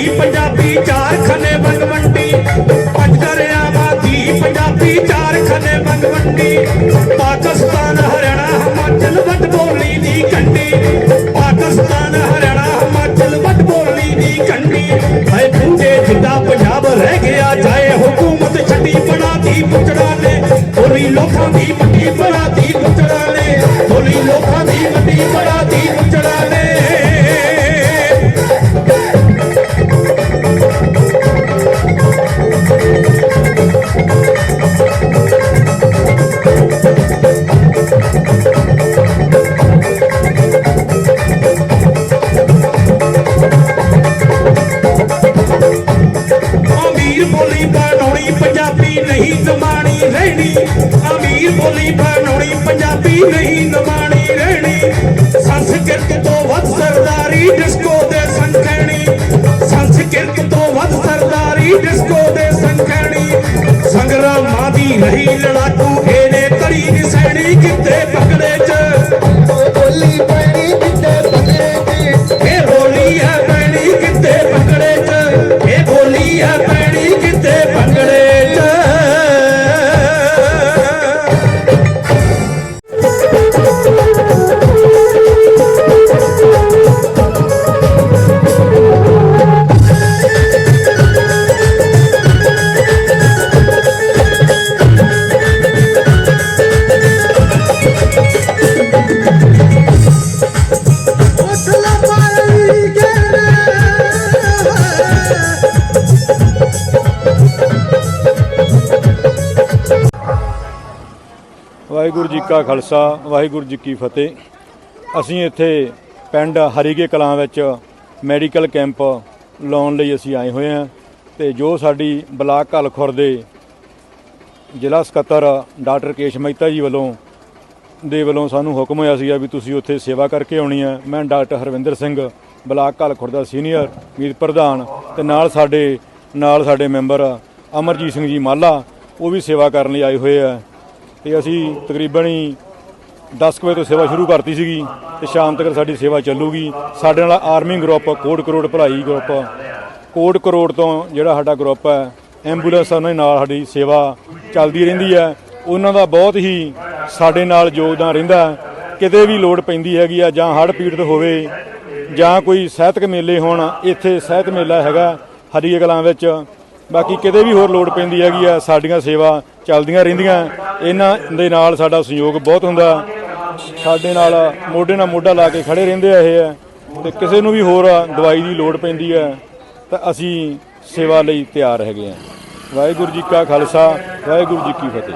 ਦੀ ਪੰਜਾਬੀ ਚਾਰ ਖਨੇ ਮੰਗਵੰਡੀ ਪੰਜ ਦਰਿਆਵਾਂ ਦੀ ਪੰਜਾਬੀ ਚਾਰ ਖਨੇ ਮੰਗਵੰਡੀ ਪਾਕਿਸਤਾਨ, ਹਰਿਆਣਾ, ਹਿਮਾਚਲ ਵੱਟ ਬੋਲੀ ਦੀ ਕੰਡੀ। ਪਾਕਿਸਤਾਨ, ਹਰਿਆਣਾ, ਹਿਮਾਚਲ ਵੱਟ ਬੋਲੀ ਦੀ ਕੰਡੀ। ਐ ਪੁੰਜੇ ਜਿੱਦਾਂ ਪੰਜਾਬ ਰਹਿ ਗਿਆ, ਜਾਏ ਹਕੂਮਤ ਛੱਡੀ ਬਣਾਤੀ ਪੁੱਛੜਾ ਨੇ। ਬੋਲੀ ਲੋਕਾਂ ਦੀ ਬੋਲੀ ਬਣਾਉਣੀ ਪੰਜਾਬੀ ਨਹੀਂ ਨਮਾਣੀ ਰਹਿਣੀ। ਅਮੀਰ ਬੋਲੀ ਬਣਾਉਣੀ ਪੰਜਾਬੀ ਨਹੀਂ ਜ਼ਮਾਨੀ ਵਾਹਿਗੁਰੂ ਜੀ ਕਾ ਖਾਲਸਾ, ਵਾਹਿਗੁਰੂ ਜੀ ਕੀ ਫਤਿਹ। ਅਸੀਂ ਇੱਥੇ ਪਿੰਡ ਹਰੀਕੇ ਕਲਾਂ ਵਿੱਚ ਮੈਡੀਕਲ ਕੈਂਪ ਲਾਉਣ ਲਈ ਅਸੀਂ ਆਏ ਹੋਏ ਹਾਂ ਤੇ ਜੋ ਸਾਡੀ ਬਲਾਕ ਕਲਖੁਰ ਦੇ ਜ਼ਿਲ੍ਹਾ ਸਕੱਤਰ ਡਾਕਟਰ ਕੇਸ਼ ਮਹਿਤਾ ਜੀ ਵੱਲੋਂ, ਦੇ ਵੱਲੋਂ ਸਾਨੂੰ ਹੁਕਮ ਹੋਇਆ ਸੀਗਾ ਵੀ ਤੁਸੀਂ ਉੱਥੇ ਸੇਵਾ ਕਰਕੇ ਆਉਣੀ ਹੈ। ਮੈਂ ਡਾਕਟਰ ਹਰਵਿੰਦਰ ਸਿੰਘ, ਬਲਾਕ ਕਲਖੁਰ ਦਾ ਸੀਨੀਅਰ, ਮੀਤ ਪ੍ਰਧਾਨ ਤੇ ਨਾਲ ਸਾਡੇ ਨਾਲ ਸਾਡੇ ਮੈਂਬਰ ਅਮਰਜੀਤ ਸਿੰਘ ਜੀ ਮਾਲਾ, ਉਹ ਵੀ ਸੇਵਾ ਕਰਨ ਲਈ ਆਏ ਹੋਏ ਆ ਤੇ ਅਸੀਂ ਤਕਰੀਬਨ ਹੀ 10 ਕੁ ਵਜੇ ਤੋਂ ਸੇਵਾ ਸ਼ੁਰੂ ਕਰਤੀ ਸੀਗੀ ਤੇ ਸ਼ਾਮ ਤੱਕ ਸਾਡੀ ਸੇਵਾ ਚੱਲੂਗੀ। ਸਾਡੇ ਨਾਲ ਆਰਮੀ ਗਰੁੱਪ ਕੋਟ ਕਰੋੜ ਭਲਾਈ ਗਰੁੱਪ ਕੋਟ ਕਰੋੜ ਤੋਂ ਜਿਹੜਾ ਸਾਡਾ ਗਰੁੱਪ ਹੈ ਐਂਬੂਲੈਂਸ ਉਹਨਾਂ ਦੇ ਨਾਲ ਸਾਡੀ ਸੇਵਾ ਚੱਲਦੀ ਰਹਿੰਦੀ ਹੈ। ਉਹਨਾਂ ਦਾ ਬਹੁਤ ਹੀ ਸਾਡੇ ਨਾਲ ਯੋਗਦਾਨ ਰਹਿੰਦਾ ਕਿਤੇ ਵੀ ਲੋੜ ਪੈਂਦੀ ਹੈਗੀ ਆ ਜਾਂ ਹੜ੍ਹ ਪੀੜਤ ਹੋਵੇ ਜਾਂ ਕੋਈ ਸਾਹਿਤਕ ਮੇਲੇ ਹੋਣ, ਇੱਥੇ ਸਾਹਿਤ ਮੇਲਾ ਹੈਗਾ ਹਰੀਏ ਕਲਾਂ ਵਿੱਚ। ਬਾਕੀ ਕਿਤੇ ਵੀ ਹੋਰ ਲੋੜ ਪੈਂਦੀ ਹੈਗੀ ਆ, ਸਾਡੀਆਂ ਸੇਵਾ ਚੱਲਦੀਆਂ ਰਹਿੰਦੀਆਂ, ਇਹਨਾਂ ਦੇ ਨਾਲ ਸਾਡਾ ਸਹਿਯੋਗ ਬਹੁਤ ਹੁੰਦਾ। ਸਾਡੇ ਨਾਲ ਮੋਢੇ ਨਾਲ ਮੋਢਾ ਲਾ ਕੇ ਖੜੇ ਰਹਿੰਦੇ ਆ ਇਹ। ਤੇ ਕਿਸੇ ਨੂੰ ਵੀ ਹੋਰ ਦਵਾਈ ਦੀ ਲੋੜ ਪੈਂਦੀ ਹੈ ਤਾਂ ਅਸੀਂ ਸੇਵਾ ਲਈ ਤਿਆਰ ਹੈਗੇ ਆ। ਵਾਹਿਗੁਰੂ ਜੀ ਕਾ ਖਾਲਸਾ, ਵਾਹਿਗੁਰੂ ਜੀ ਕੀ ਫਤਿਹ।